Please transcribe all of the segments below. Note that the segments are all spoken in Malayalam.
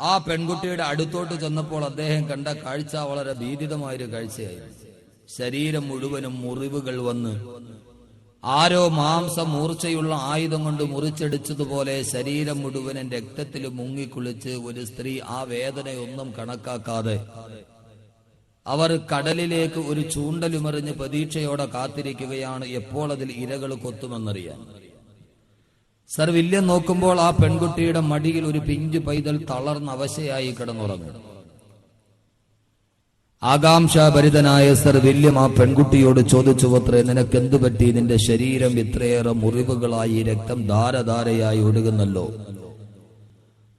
ആ പെൺകുട്ടിയുടെ അടുത്തോട്ട് ചെന്നപ്പോൾ അദ്ദേഹം കണ്ട കാഴ്ച വളരെ ഭീതിതമായൊരു കാഴ്ചയായിരുന്നു. ശരീരം മുഴുവനും മുറിവുകൾ വന്ന് ആരോ മാംസം മൂർച്ചയുള്ള ആയുധം കൊണ്ട് മുറിച്ചെടിച്ചതുപോലെ ശരീരം മുഴുവനും രക്തത്തിൽ മുങ്ങിക്കുളിച്ച് ഒരു സ്ത്രീ ആ വേദനയൊന്നും കണക്കാക്കാതെ അവർ കടലിലേക്ക് ഒരു ചൂണ്ടലുമെറിഞ്ഞ് പ്രതീക്ഷയോടെ കാത്തിരിക്കുകയാണ് എപ്പോൾ അതിൽ ഇരകൾ കൊത്തുമെന്നറിയാൻ. സർ വില്യം നോക്കുമ്പോൾ ആ പെൺകുട്ടിയുടെ മടിയിൽ ഒരു പിഞ്ചു പൈതൽ തളർന്ന അവശയായി കിടന്നുറങ്ങും. ആകാംക്ഷാഭരിതനായ സർ വില്യം ആ പെൺകുട്ടിയോട് ചോദിച്ചു നിനക്ക് എന്തു പറ്റി? നിന്റെ ശരീരം ഇത്രയേറെ മുറിവുകളായി രക്തം ധാരധാരയായി ഒഴുകുന്നല്ലോ.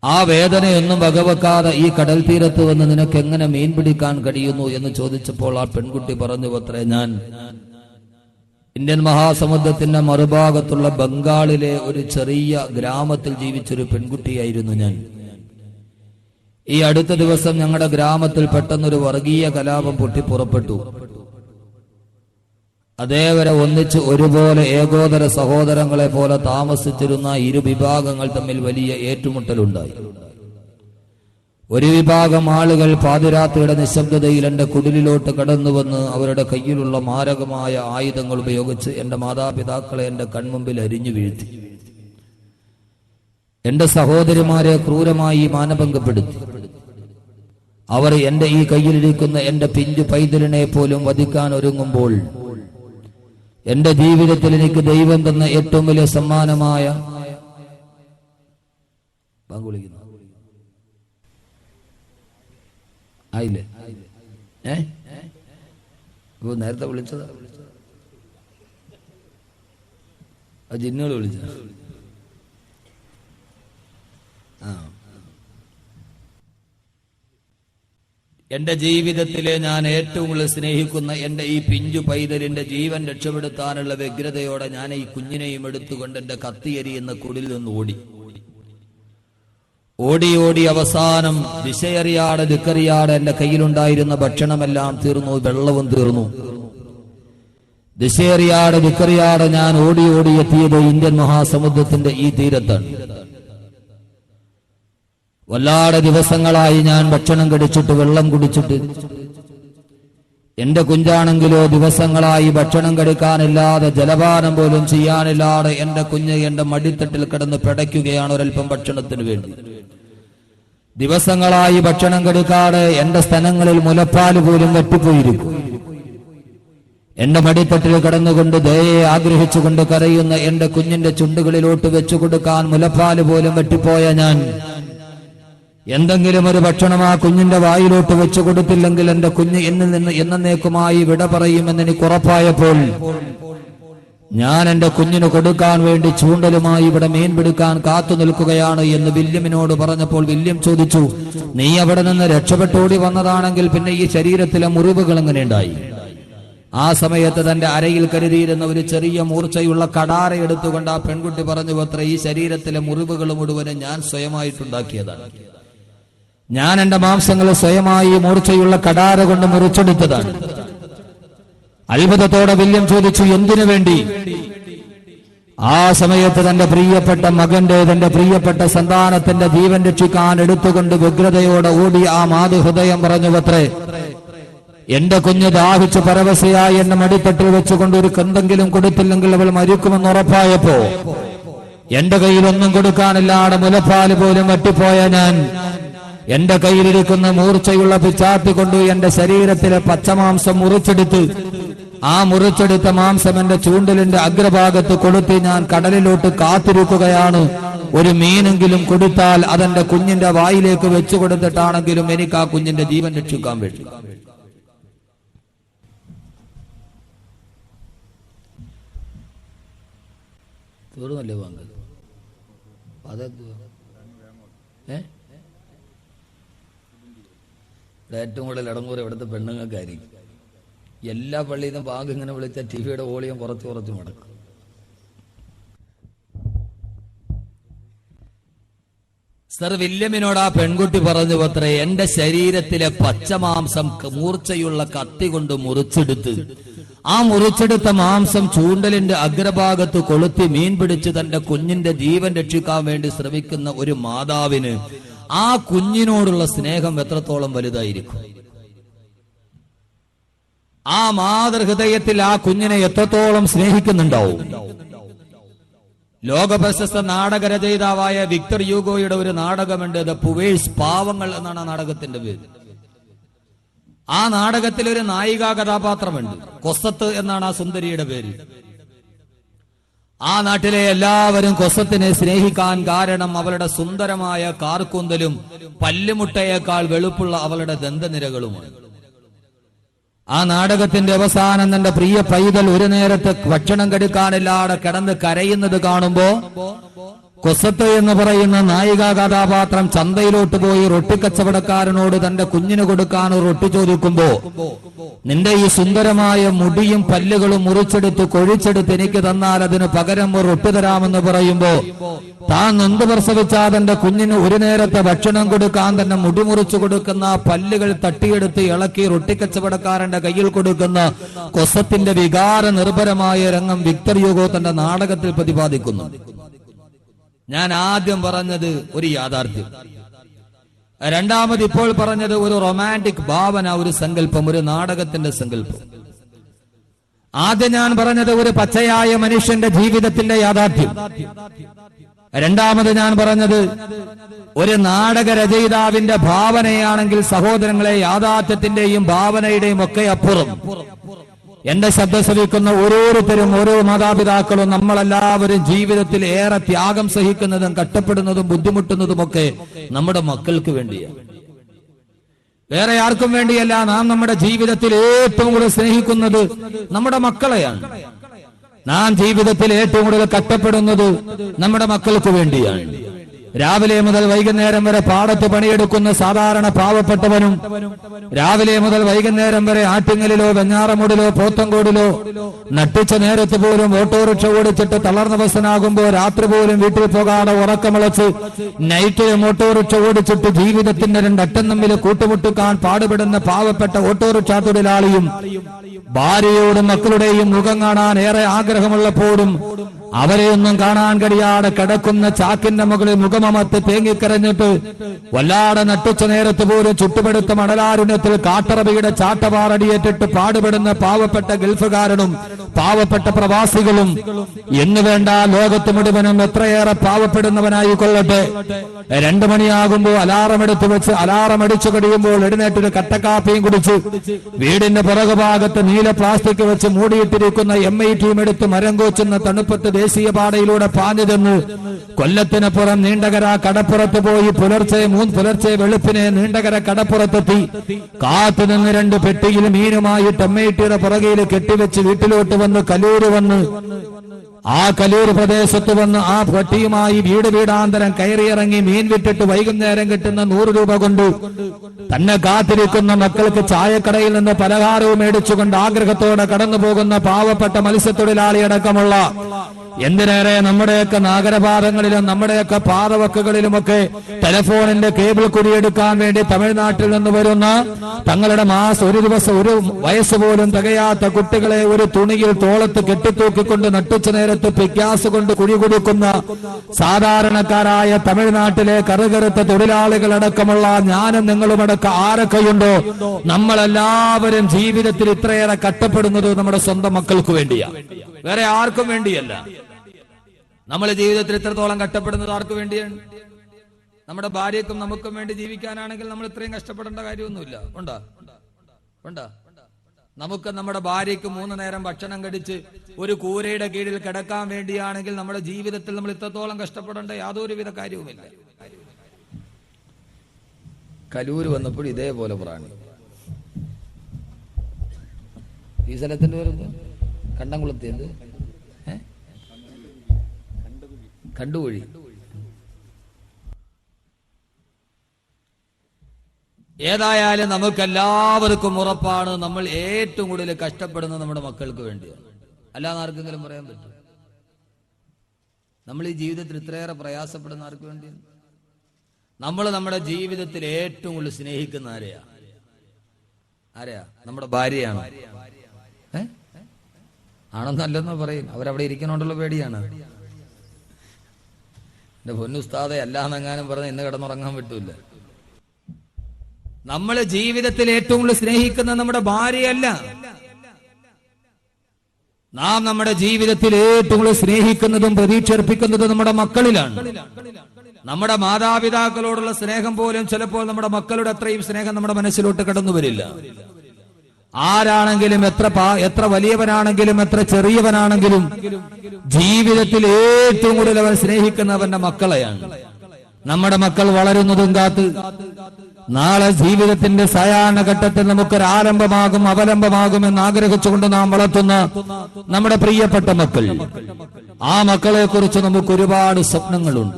ആ വേദനയൊന്നും വകവെക്കാതെ ഈ കടൽ തീരത്ത് വന്ന് നിനക്ക് എങ്ങനെ മീൻ പിടിക്കാൻ കഴിയുന്നു? എന്ന് ചോദിച്ചപ്പോൾ ആ പെൺകുട്ടി പറഞ്ഞു അത്രേ ഞാൻ ഇന്ത്യൻ മഹാസമുദ്രത്തിന്റെ മറുഭാഗത്തുള്ള ബംഗാളിലെ ഒരു ചെറിയ ഗ്രാമത്തിൽ ജീവിച്ചൊരു പെൺകുട്ടിയായിരുന്നു ഞാൻ. ഈ അടുത്ത ദിവസം ഞങ്ങളുടെ ഗ്രാമത്തിൽ പെട്ടെന്നൊരു വർഗീയ കലാപം പൊട്ടിപ്പുറപ്പെട്ടു അതേവരെ ഒന്നിച്ച് ഒരുപോലെ ഏകോദര സഹോദരങ്ങളെ പോലെ താമസിച്ചിരുന്ന ഇരു വിഭാഗങ്ങൾ തമ്മിൽ വലിയ ഏറ്റുമുട്ടലുണ്ടായി. ഒരു വിഭാഗം ആളുകൾ പാതിരാത്രിയുടെ നിശബ്ദതയിൽ എന്റെ കുടിലിലോട്ട് കടന്നു വന്ന് അവരുടെ കയ്യിലുള്ള മാരകമായ ആയുധങ്ങൾ ഉപയോഗിച്ച് എന്റെ മാതാപിതാക്കളെ എന്റെ കൺമുമ്പിൽ അരിഞ്ഞു വീഴ്ത്തി. എന്റെ സഹോദരിമാരെ ക്രൂരമായി മാനഭംഗപ്പെടുത്തി. അവർ എന്റെ ഈ കയ്യിലിരിക്കുന്ന എന്റെ പിഞ്ചു പൈതലിനെ പോലും വധിക്കാൻ ഒരുങ്ങുമ്പോൾ എന്റെ ജീവിതത്തിൽ എനിക്ക് ദൈവം തന്ന ഏറ്റവും വലിയ സമ്മാനമായ ബാങ്ക് ആയില്ലേ? ഏ? ഇപ്പൊ നേരത്തെ വിളിച്ചതാ. ആ ജിന്നുകൾ വിളിച്ച ആ. എന്റെ ജീവിതത്തിലെ ഞാൻ ഏറ്റവും കൂടുതൽ സ്നേഹിക്കുന്ന എന്റെ ഈ പിഞ്ചു പൈതലിന്റെ ജീവൻ രക്ഷപ്പെടുത്താനുള്ള വ്യഗ്രതയോടെ ഞാൻ ഈ കുഞ്ഞിനെയും എടുത്തുകൊണ്ട് എന്റെ കത്തിയരിയുന്ന കുടിൽ നിന്ന് ഓടി. ഓടി ഓടി അവസാനം ദിശയറിയാടെ ദിക്കറിയാടെ എന്റെ കയ്യിലുണ്ടായിരുന്ന ഭക്ഷണമെല്ലാം തീർന്നു വെള്ളവും തീർന്നു. ദിശേറിയാട് ദിക്കറിയാടെ ഞാൻ ഓടി ഓടി എത്തിയത് ഇന്ത്യൻ മഹാസമുദ്രത്തിന്റെ ഈ തീരത്താണ്. വല്ലാതെ ദിവസങ്ങളായി ഞാൻ ഭക്ഷണം കടിച്ചിട്ട് വെള്ളം കുടിച്ചിട്ട്. എന്റെ കുഞ്ചാണെങ്കിലോ ദിവസങ്ങളായി ഭക്ഷണം കടിക്കാനില്ലാതെ ജലപാനം പോലും ചെയ്യാനില്ലാതെ എന്റെ കുഞ്ഞ് എന്റെ മടിത്തട്ടിൽ കിടന്ന് പിടയ്ക്കുകയാണ് ഒരൽപ്പം ഭക്ഷണത്തിന് വേണ്ടി. ദിവസങ്ങളായി ഭക്ഷണം കെടുക്കാതെ എന്റെ സ്ഥലങ്ങളിൽ മുലപ്പാൽ പോലും വെട്ടിപ്പോയിരിക്കും. എന്റെ മടിത്തട്ടിൽ കിടന്നുകൊണ്ട് ദയയെ ആഗ്രഹിച്ചുകൊണ്ട് കരയുന്ന എന്റെ കുഞ്ഞിന്റെ ചുണ്ടുകളിലോട്ട് വെച്ചു കൊടുക്കാൻ മുലപ്പാൽ പോലും വെട്ടിപ്പോയ ഞാൻ. എന്തെങ്കിലും ഒരു ഭക്ഷണം ആ കുഞ്ഞിന്റെ വായിലോട്ട് വെച്ചു കൊടുത്തില്ലെങ്കിൽ എന്റെ കുഞ്ഞ് എന്നിൽ നിന്ന് എന്നേക്കുമായി വിട പറയുമെന്ന് എനിക്ക് ഉറപ്പായപ്പോൾ ഞാൻ എന്റെ കുഞ്ഞിന് കൊടുക്കാൻ വേണ്ടി ചൂണ്ടലുമായി ഇവിടെ മീൻ പിടിക്കാൻ കാത്തു നിൽക്കുകയാണ് എന്ന് വില്യമിനോട് പറഞ്ഞപ്പോൾ വില്യം ചോദിച്ചു നീ അവിടെ നിന്ന് രക്ഷപ്പെട്ടോടി വന്നതാണെങ്കിൽ പിന്നെ ഈ ശരീരത്തിലെ മുറിവുകൾ എങ്ങനെ ഉണ്ടായി? ആ സമയത്ത് തന്റെ അരയിൽ കരുതിയിരുന്ന ഒരു ചെറിയ മൂർച്ചയുള്ള കടാര എടുത്തുകൊണ്ട് ആ പെൺകുട്ടി പറഞ്ഞു അത്ര ഈ ശരീരത്തിലെ മുറിവുകൾ മുഴുവനും ഞാൻ സ്വയമായിട്ടുണ്ടാക്കിയതാണ്. ഞാൻ എന്റെ മാംസങ്ങളെ സ്വയമായി മൂർച്ചയുള്ള കടാര കൊണ്ട് മുറിച്ചെടുത്തതാണ്. അത്ഭുതത്തോടെ വില്യം ചോദിച്ചു എന്തിനു വേണ്ടി? ആ സമയത്ത് തന്റെ പ്രിയപ്പെട്ട മകന്റെ തന്റെ പ്രിയപ്പെട്ട സന്താനത്തിന്റെ ജീവൻ രക്ഷിക്കാൻ എടുത്തുകൊണ്ട് വ്യഗ്രതയോടെ ഓടി ആ മാതൃഹൃദയം പറഞ്ഞു അത്രേ എന്റെ കുഞ്ഞ് ദാഹിച്ച് പരവശയായി എന്നെ മടിത്തട്ടിൽ വെച്ചുകൊണ്ട് ഒരു കെന്തെങ്കിലും കൊടുത്തില്ലെങ്കിൽ അവൾ മരിക്കുമെന്ന് ഉറപ്പായപ്പോ? എന്റെ കയ്യിൽ ഒന്നും കൊടുക്കാനില്ലാതെ മുലപ്പാൽ പോലും വട്ടിപ്പോയ ഞാൻ. എന്റെ കയ്യിലിരിക്കുന്ന മൂർച്ചയുള്ള പിച്ചാത്തി കൊണ്ട് എന്റെ ശരീരത്തിലെ പച്ചമാംസം മുറിച്ചെടുത്ത് ആ മുറിച്ചെടുത്ത മാംസം എന്റെ ചൂണ്ടലിന്റെ അഗ്രഭാഗത്ത് കൊളുത്തി ഞാൻ കടലിലോട്ട് കാത്തിരിക്കുകയാണ്. ഒരു മീനെങ്കിലും കൊടുത്താൽ അതെന്റെ കുഞ്ഞിന്റെ വായിലേക്ക് വെച്ചു കൊടുത്തിട്ടാണെങ്കിലും എനിക്ക് ആ കുഞ്ഞിന്റെ ജീവൻ രക്ഷിക്കാൻ വേണ്ടി ഏറ്റവും കൂടുതൽ ഇടങ്ങൂറ് ഇവിടുത്തെ പെണ്ണുങ്ങൾക്കായിരിക്കും. എല്ലാ പള്ളിയിൽ നിന്നും ബാങ്ക് ഇങ്ങനെ വിളിച്ച ടി വിയുടെ വോളിയം കുറച്ച് കുറച്ച് മടക്കും സർ വില്യമിനോട് ആ പെൺകുട്ടി പറഞ്ഞു പത്രേ എന്റെ ശരീരത്തിലെ പച്ചമാംസം മൂർച്ചയുള്ള കത്തി കൊണ്ട് മുറിച്ചെടുത്ത് ആ മുറിച്ചെടുത്ത മാംസം ചൂണ്ടലിന്റെ അഗ്രഭാഗത്ത് കൊളുത്തി മീൻ പിടിച്ച് തന്റെ കുഞ്ഞിന്റെ ജീവൻ രക്ഷിക്കാൻ വേണ്ടി ശ്രമിക്കുന്ന ഒരു മാതാവിന് ആ കുഞ്ഞിനോടുള്ള സ്നേഹം എത്രത്തോളം വലുതായിരിക്കും? ആ മാതൃഹൃദയത്തിൽ ആ കുഞ്ഞിനെ എത്രത്തോളം സ്നേഹിക്കുന്നുണ്ടാവും? ലോകപ്രശസ്ത നാടകരചയിതാവായ വിക്ടർ യൂഗോയുടെ ഒരു നാടകമുണ്ട് ദ പുവേഴ്സ് പാവങ്ങൾ എന്നാണ് ആ നാടകത്തിന്റെ പേര്. ആ നാടകത്തിൽ ഒരു നായികാ കഥാപാത്രമുണ്ട് കൊസത്ത് എന്നാണ് ആ സുന്ദരിയുടെ പേര്. ആ നാട്ടിലെ എല്ലാവരും കൊസത്തിനെ സ്നേഹിക്കാൻ കാരണം അവളുടെ സുന്ദരമായ കാർക്കൂന്തലും പല്ലുമുട്ടയേക്കാൾ വെളുപ്പുള്ള അവളുടെ ദന്തനിരകളുമാണ്. ആ നാടകത്തിന്റെ അവസാനം തന്റെ പ്രിയ പൈതൽ ഒരു നേരത്തെ ഭക്ഷണം കെടുക്കാനില്ലാതെ കിടന്ന് കരയുന്നത് കാണുമ്പോ കൊസത്ത് എന്ന് പറയുന്ന നായികാ കഥാപാത്രം ചന്തയിലോട്ട് പോയി റൊട്ടിക്കച്ചവടക്കാരനോട് തന്റെ കുഞ്ഞിന് കൊടുക്കാൻ റൊട്ടി ചോദിക്കുമ്പോ നിന്റെ ഈ സുന്ദരമായ മുടിയും പല്ലുകളും മുറിച്ചെടുത്ത് കൊഴിച്ചെടുത്ത് എനിക്ക് തന്നാൽ അതിന് പകരം റൊട്ടി തരാമെന്ന് പറയുമ്പോ താൻ നൊന്ത് പ്രസവിച്ചാ തന്റെ കുഞ്ഞിന് ഒരു നേരത്തെ ഭക്ഷണം കൊടുക്കാൻ തന്നെ മുടി മുറിച്ചു കൊടുക്കുന്ന പല്ലുകൾ തട്ടിയെടുത്ത് ഇളക്കി റൊട്ടിക്കച്ചവടക്കാരന്റെ കയ്യിൽ കൊടുക്കുന്ന കൊസത്തിന്റെ വികാര നിർഭരമായ രംഗം വിക്ടർ യുഗോ തന്റെ നാടകത്തിൽ പ്രതിപാദിക്കുന്നു. ഞാൻ ആദ്യം പറഞ്ഞത് ഒരു യാഥാർത്ഥ്യം. രണ്ടാമത് ഇപ്പോൾ പറഞ്ഞത് ഒരു റൊമാന്റിക് ഭാവന ഒരു സങ്കല്പം ഒരു നാടകത്തിന്റെ സങ്കല്പം. ആദ്യം ഞാൻ പറഞ്ഞത് ഒരു പച്ചയായ മനുഷ്യന്റെ ജീവിതത്തിന്റെ യാഥാർത്ഥ്യം. രണ്ടാമത് ഞാൻ പറഞ്ഞത് ഒരു നാടക രചയിതാവിന്റെ ഭാവനയാണെങ്കിൽ സഹോദരങ്ങളെ യാഥാർത്ഥ്യത്തിന്റെയും ഭാവനയുടെയും ഒക്കെ അപ്പുറം. എന്റെ ശബ്ദ ശ്രവിക്കുന്ന ഓരോരുത്തരും ഓരോ മാതാപിതാക്കളും നമ്മളെല്ലാവരും ജീവിതത്തിൽ ഏറെ ത്യാഗം സഹിക്കുന്നതും കഷ്ടപ്പെടുന്നതും ബുദ്ധിമുട്ടുന്നതുമൊക്കെ നമ്മുടെ മക്കൾക്ക് വേണ്ടിയാണ്. വേറെ ആർക്കും വേണ്ടിയല്ല നാം നമ്മുടെ ജീവിതത്തിൽ ഏറ്റവും കൂടുതൽ സ്നേഹിക്കുന്നത് നമ്മുടെ മക്കളെയാണ്. നാം ജീവിതത്തിൽ ഏറ്റവും കൂടുതൽ കഷ്ടപ്പെടുന്നത് നമ്മുടെ മക്കൾക്ക് വേണ്ടിയാണ്. രാവിലെ മുതൽ വൈകുന്നേരം വരെ പാടത്ത് പണിയെടുക്കുന്ന സാധാരണ പാവപ്പെട്ടവനും രാവിലെ മുതൽ വൈകുന്നേരം വരെ ആറ്റിങ്ങലിലോ വെഞ്ഞാറമൂടിലോ പോത്തങ്കോടിലോ നട്ടിച്ച നേരത്ത് പോലും ഓട്ടോറിക്ഷ ഓടിച്ചിട്ട് തളർന്ന തളർന്നവസനാകുമ്പോ രാത്രി പോലും വീട്ടിൽ പോകാതെ ഉറക്കമിളച്ച് നൈറ്റിലും ഓട്ടോറിക്ഷ ഓടിച്ചിട്ട് ജീവിതത്തിന്റെ രണ്ടറ്റം തമ്മിൽ കൂട്ടുമുട്ടുക്കാൻ പാടുപെടുന്ന പാവപ്പെട്ട ഓട്ടോറിക്ഷ തൊഴിലാളിയും ഭാര്യയോടും മക്കളുടെയും മുഖം കാണാൻ ഏറെ ആഗ്രഹമുള്ളപ്പോഴും അവരെയൊന്നും കാണാൻ കഴിയാതെ കിടക്കുന്ന ചാക്കിന്റെ മുകളിൽ മുഖമമത്ത് തേങ്ങിക്കരഞ്ഞിട്ട് വല്ലാതെ നട്ടുച്ച നേരത്ത് പോലും ചുട്ടുപെടുത്ത മണലാരുണ്യത്തിൽ കാട്ടറബിയുടെ ചാട്ടവാറടിയേറ്റിട്ട് പാടുപെടുന്ന പാവപ്പെട്ട ഗൾഫുകാരനും പാവപ്പെട്ട പ്രവാസികളും എന്ന് വേണ്ട ലോകത്ത് മുഴുവനും എത്രയേറെ പാവപ്പെടുന്നവനായി കൊള്ളട്ടെ രണ്ടു മണിയാകുമ്പോൾ അലാറം എടുത്തു വെച്ച് അലാറം അടിച്ചു കഴിയുമ്പോൾ എഴുന്നേറ്റൊരു കട്ടക്കാപ്പിയും കുടിച്ച് വീടിന്റെ പുറകുഭാഗത്ത് നീല പ്ലാസ്റ്റിക് വെച്ച് മൂടിയിട്ടിരിക്കുന്ന എം ഐ ടീം എടുത്ത് മരം കോച്ചുന്ന തണുപ്പത്ത് ദേശീയപാതയിലൂടെ പാഞ്ഞു ചെന്ന് കൊല്ലത്തിനപ്പുറം നീണ്ടകര കടപ്പുറത്ത് പോയി പുലർച്ചെ മൂന്ന് പുലർച്ചെ വെളുപ്പിനെ നീണ്ടകര കടപ്പുറത്തെത്തി. കാത്തു നിന്ന് രണ്ട് പെട്ടിയിൽ മീനുമായിട്ട് എം ഐ ടിയുടെ പുറകിൽ കെട്ടിവെച്ച് വീട്ടിലോട്ട് വന്ന് കലൂര് വന്ന് ആ കലൂർ പ്രദേശത്ത് വന്ന് ആ പട്ടിയുമായി വീട് വീടാന്തരം കയറിയിറങ്ങി മീൻ വിട്ടിട്ട് വൈകുന്നേരം കിട്ടുന്ന നൂറ് രൂപ കൊണ്ട് തന്നെ കാത്തിരിക്കുന്ന മക്കൾക്ക് ചായക്കടയിൽ നിന്ന് പലഹാരവും മേടിച്ചുകൊണ്ട് ആഗ്രഹത്തോടെ കടന്നു പോകുന്ന പാവപ്പെട്ട മത്സ്യത്തൊഴിലാളി അടക്കമുള്ള എന്തിനേറെ നമ്മുടെയൊക്കെ നാഗരപാതങ്ങളിലും നമ്മുടെയൊക്കെ പാതവക്കുകളിലുമൊക്കെ ടെലിഫോണിന്റെ കേബിൾ കുടിയെടുക്കാൻ വേണ്ടി തമിഴ്നാട്ടിൽ നിന്ന് വരുന്ന തങ്ങളുടെ മാസം ഒരു ദിവസം ഒരു വയസ്സ് പോലും തികയാത്ത കുട്ടികളെ ഒരു തുണിയിൽ തോളത്ത് കെട്ടിത്തൂക്കിക്കൊണ്ട് നട്ടുച്ച നേരത്ത് പിക്യാസ് കൊണ്ട് കുഴി കുടിക്കുന്ന സാധാരണക്കാരായ തമിഴ്നാട്ടിലെ കറുകറുത്ത തൊഴിലാളികളടക്കമുള്ള ഞാനും നിങ്ങളുമടക്കം ആരൊക്കെയുണ്ടോ? നമ്മളെല്ലാവരും ജീവിതത്തിൽ ഇത്രയേറെ കട്ടപ്പെടുന്നത് നമ്മുടെ സ്വന്തം മക്കൾക്ക് വേണ്ടിയാണ് വേറെ ആർക്കും വേണ്ടിയല്ല. നമ്മൾ ജീവിതത്തിൽ ഇത്രത്തോളം കഷ്ടപ്പെടുന്നത് ആർക്ക് വേണ്ടിയാണ്? നമ്മുടെ ഭാര്യക്കും നമുക്കും വേണ്ടി ജീവിക്കാനാണെങ്കിൽ നമ്മൾ ഇത്രയും കഷ്ടപ്പെടേണ്ട കാര്യമൊന്നുമില്ല. ഉണ്ടോ? ഉണ്ടോ? നമുക്ക് നമ്മുടെ ഭാര്യയ്ക്ക് മൂന്ന് നേരം ഭക്ഷണം കടിച്ച് ഒരു കൂരയുടെ കീഴിൽ കിടക്കാൻ വേണ്ടിയാണെങ്കിൽ നമ്മുടെ ജീവിതത്തിൽ നമ്മൾ ഇത്രത്തോളം കഷ്ടപ്പെടേണ്ട യാതൊരു വിധ കാര്യവുമില്ല. കലൂര് വന്നപ്പോൾ ഇതേപോലെ പ്രാണി. ഈ സ്ഥലത്തിന്റെ പേരെന്താ? കണ്ടംകുളത്തി ഏ? കണ്ടുകുഴി ഏതായാലും നമുക്കെല്ലാവർക്കും ഉറപ്പാണ് നമ്മൾ ഏറ്റവും കൂടുതൽ കഷ്ടപ്പെടുന്നത് നമ്മുടെ മക്കൾക്ക് വേണ്ടിയാണ്. അല്ലാതെ ആർക്കെങ്കിലും പറയാൻ പറ്റും നമ്മൾ ഈ ജീവിതത്തിൽ ഇത്രയേറെ പ്രയാസപ്പെടുന്ന ആർക്ക് വേണ്ടിയാണ്? നമ്മൾ നമ്മുടെ ജീവിതത്തിൽ ഏറ്റവും കൂടുതൽ സ്നേഹിക്കുന്ന ആരെയാ? ആരെയാ? നമ്മുടെ ഭാര്യയാണ്? ഏ? ആണെന്നല്ലെന്നോ പറയും അവരവിടെ ഇരിക്കണോണ്ടുള്ള പേടിയാണ്. എന്റെ പൊന്നുസ്താദെ അല്ലാന്നെങ്ങാനും പറഞ്ഞ ഇന്ന് കിടന്നുറങ്ങാൻ പറ്റൂല. നമ്മൾ ജീവിതത്തിൽ ഏറ്റവും കൂടുതൽ സ്നേഹിക്കുന്ന നമ്മുടെ ഭാര്യയല്ല. നാം നമ്മുടെ ജീവിതത്തിൽ ഏറ്റവും കൂടുതൽ സ്നേഹിക്കുന്നതും പ്രതീക്ഷ അർപ്പിക്കുന്നതും നമ്മുടെ മക്കളിലാണ്. നമ്മുടെ മാതാപിതാക്കളോടുള്ള സ്നേഹം പോലും ചിലപ്പോൾ നമ്മുടെ മക്കളുടെ അത്രയും സ്നേഹം നമ്മുടെ മനസ്സിലോട്ട് കടന്നു വരില്ല ആരാണെങ്കിലും എത്ര എത്ര വലിയവനാണെങ്കിലും എത്ര ചെറിയവനാണെങ്കിലും ജീവിതത്തിൽ ഏറ്റവും കൂടുതൽ അവൻ സ്നേഹിക്കുന്നവന്റെ മക്കളെയാണ്. നമ്മുടെ മക്കൾ വളരുന്നതും കാത്ത് നാളെ ജീവിതത്തിന്റെ സയാന ഘട്ടത്തിൽ നമുക്കൊരു ആരംഭമാകും അവലംബമാകും എന്ന് ആഗ്രഹിച്ചുകൊണ്ട് നാം വളർത്തുന്ന നമ്മുടെ പ്രിയപ്പെട്ട മക്കൾ. ആ മക്കളെ കുറിച്ച് നമുക്ക് ഒരുപാട് സ്വപ്നങ്ങളുണ്ട്.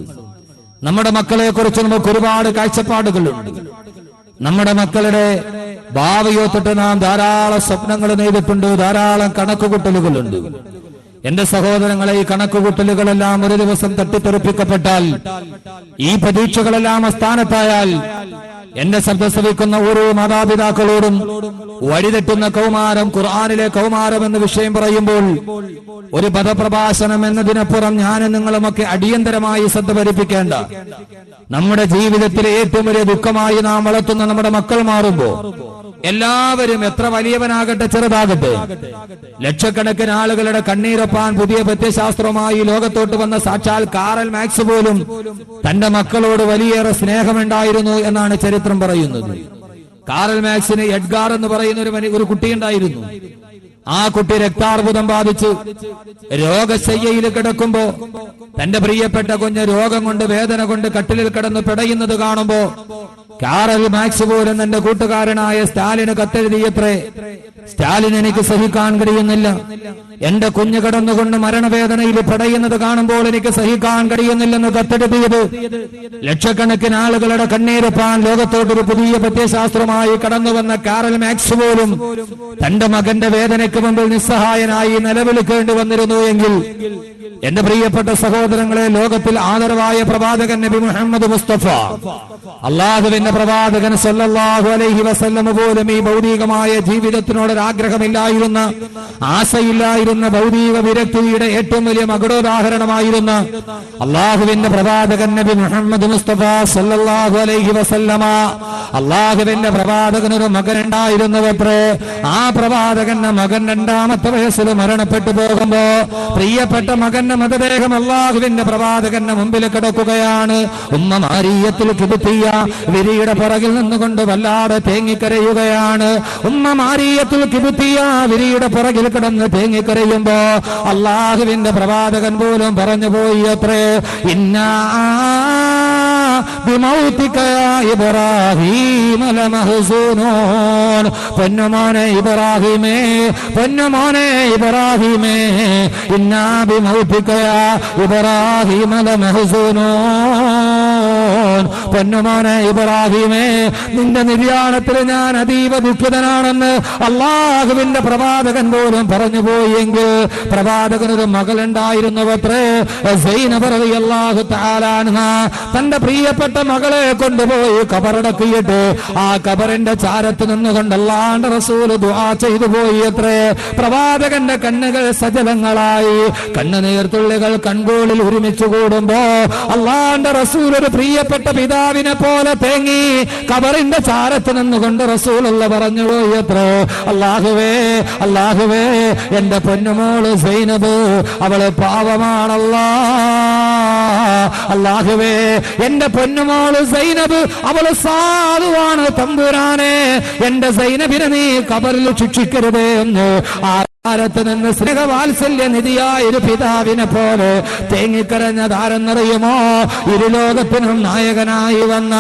നമ്മുടെ മക്കളെ കുറിച്ച് നമുക്ക് ഒരുപാട് കാഴ്ചപ്പാടുകളുണ്ട്. നമ്മുടെ മക്കളുടെ ഭാവിയോ തൊട്ട് നാം ധാരാളം സ്വപ്നങ്ങൾ നേടിയിട്ടുണ്ട് ധാരാളം കണക്കുകൂട്ടലുകളുണ്ട്. എന്റെ സഹോദരങ്ങളെ ഈ കണക്കുകൂട്ടലുകളെല്ലാം ഒരു ദിവസം തട്ടിത്തെറിപ്പിക്കപ്പെട്ടാൽ ഈ പ്രതീക്ഷകളെല്ലാം അസ്ഥാനത്തായാൽ എന്നെ ശബ്ദം ഓരോ മാതാപിതാക്കളോടും വഴിതെറ്റുന്ന കൗമാരം ഖുർആാനിലെ കൗമാരം എന്ന വിഷയം പറയുമ്പോൾ ഒരു പദപ്രഭാഷണം എന്നതിനപ്പുറം ഞാനും നിങ്ങളുമൊക്കെ അടിയന്തരമായി ശ്രദ്ധ ഭരിപ്പിക്കേണ്ട നമ്മുടെ ജീവിതത്തിലെ ഏറ്റവും വലിയ ദുഃഖമായി നാം വളർത്തുന്ന നമ്മുടെ മക്കൾ മാറുമ്പോ എല്ലാവരും എത്ര വലിയവനാകട്ടെ ചെറുതാകട്ടെ. ലക്ഷക്കണക്കിന് ആളുകളുടെ കണ്ണീരൊപ്പാൻ പുതിയ പ്രത്യശാസ്ത്രവുമായി ലോകത്തോട്ട് വന്ന സാക്ഷാൽ കാറൽ മാക്സ് പോലും തന്റെ മക്കളോട് വലിയേറെ സ്നേഹമുണ്ടായിരുന്നു എന്നാണ് ചരിത്രം പറയുന്നത്. കാറൽ മാക്സിന് എഡ്ഗാർ എന്ന് പറയുന്ന ഒരു ഒരു കുട്ടിയുണ്ടായിരുന്നു. ആ കുട്ടി രക്താർബുദം ബാധിച്ചു രോഗശയ്യയിൽ കിടക്കുമ്പോ തന്റെ പ്രിയപ്പെട്ട കുഞ്ഞ് രോഗം കൊണ്ട് വേദന കൊണ്ട് കട്ടിലിൽ കിടന്ന് പിടയുന്നത് കാണുമ്പോ കാറൽ മാക്സ് പോലും തന്റെ കൂട്ടുകാരനായ സ്റ്റാലിന് കത്തെഴുതിയത്രേ സ്റ്റാലിൻ എനിക്ക് സഹിക്കാൻ കഴിയുന്നില്ല. എന്റെ കുഞ്ഞ് കിടന്നുകൊണ്ട് മരണവേദനയിൽ പടയുന്നത് കാണുമ്പോൾ എനിക്ക് സഹിക്കാൻ കഴിയുന്നില്ലെന്ന് കത്തെഴുതിയത് ലക്ഷക്കണക്കിന് ആളുകളുടെ കണ്ണീരപ്പാൻ ലോകത്തോട്ടൊരു പുതിയ പ്രത്യശാസ്ത്രമായി കടന്നു വന്ന കാറൽ മാക്സ് പോലും തന്റെ മകന്റെ വേദനയ്ക്ക് മുമ്പിൽ നിസ്സഹായനായി നിലവിളിക്കേണ്ടി വന്നിരുന്നു എങ്കിൽ എന്റെ പ്രിയപ്പെട്ട സഹോദരങ്ങളെ ലോകത്തിൽ ആദരവായ പ്രവാചകൻ നബി മുഹമ്മദ് മുസ്തഫ. അള്ളാഹുവിന്റെ പ്രവാചകൻ സല്ലല്ലാഹു അലൈഹി വസല്ലം പോലും ഈ ഭൗതികമായ ജീവിതത്തിനോട് ഒരാഗ്രഹമില്ലായിരുന്ന ആശയില്ലായിരുന്ന ഭൗതിക വിരക്തിയുടെ ഏറ്റവും വലിയ മകുടോദാഹരണമായിരുന്ന അള്ളാഹുവിന്റെ പ്രവാചകൻ നബി മുഹമ്മദ് മുസ്തഫ സല്ലല്ലാഹു അലൈഹി വസല്ലമ. അള്ളാഹുവിന്റെ പ്രവാചകനൊരു മകനുണ്ടായിരുന്നുവത്രേ ആ പ്രവാചകന്റെ മകൻ രണ്ടാമത്തെ വയസ്സിൽ മരണപ്പെട്ടു പോകുമ്പോ പ്രിയപ്പെട്ട മകന്റെ മതദേഹം അള്ളാഹുവിന്റെ പ്രവാചകന്റെ മുമ്പിൽ കിടക്കുകയാണ്. ഉമ്മ മാരീയത്തിൽ കിടത്തിയ വിരിയുടെ പുറകിൽ നിന്നുകൊണ്ട് വല്ലാതെ തേങ്ങിക്കരയുകയാണ്. ഉമ്മ മാരീയത്തിൽ കിടത്തിയ വിരിയുടെ പുറകിൽ കിടന്ന് തേങ്ങിക്കരയുമ്പോ അള്ളാഹുവിന്റെ പ്രവാചകൻ പോലും പറഞ്ഞു പോയി അത്രേ. ഇന്നാ പൊന്നുമോനെ ഇബ്രാഹിമേ ഇബ്രാഹിമേ ഇബ്രാഹിമ നിന്റെ നിര്യാണത്തിൽ ഞാൻ അതീവ ദുഃഖിതനാണെന്ന് അള്ളാഹുവിന്റെ പ്രവാചകൻ പോലും പറഞ്ഞു പോയെങ്കിൽ പ്രവാചകനൊരു മകളുണ്ടായിരുന്നു അത്രേ തആല തന്റെ തന്റെ പ്രിയപ്പെട്ട മകളെ കൊണ്ടുപോയി കബറടക്കിയിട്ട് ആ കബറിന്റെ ചാരത്ത് നിന്നുകൊണ്ട് അല്ലാണ്ട് റസൂൽ ദുആ ചെയ്തു പോയി അത്രേ. പ്രവാചകന്റെ കണ്ണുകൾ സജലങ്ങളായി. കണ്ണുനീർത്തുള്ളികൾ കൺകോളിൽ ഒരുമിച്ച് കൂടുമ്പോ അള്ളാന്റെ റസൂൽ ഒരു പ്രിയപ്പെട്ട പിതാവിനെ പോലെ തേങ്ങി കബറിന്റെ ചാരത്ത് നിന്നുകൊണ്ട് റസൂലുള്ള പറഞ്ഞു പോയി അത്രേ. അള്ളാഹുവേ അള്ളാഹുവേ എന്റെ പൊന്നുമോൾ സൈനബ് അവൾ പാവമാണല്ലാ. അല്ലാഹുവേ എന്റെ പൊന്നുമോൾ സൈനബ് അവൾ സാധുവാണ് തമ്പുരാനെ. എന്റെ സൈനബിനെ നീ കബറിൽ ശിക്ഷിക്കരുതേ എന്ന് ആ നിന്ന് സ്നേഹവാത്സല്യ നിധിയായ ഒരു പിതാവിനെ പോലെ തേങ്ങിക്കരഞ്ഞതാരെന്നറിയുമോ ഇരുലോകത്തിനും നായകനായി വന്ന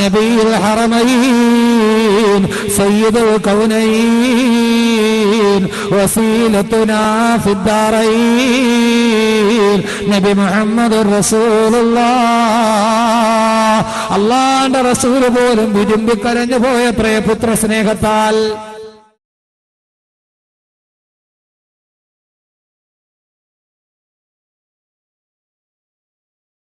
നബീൽ ഹറമൈൻ സയ്യിദുൽ കൗനൈൻ വസീലത്തുനാ ഫിദ്ദാറൈൻ നബി മുഹമ്മദ് അള്ളാന്റെ റസൂൽ പോലും വിരുമ്പി കരഞ്ഞു പോയത്രേ പുത്ര സ്നേഹത്താൽ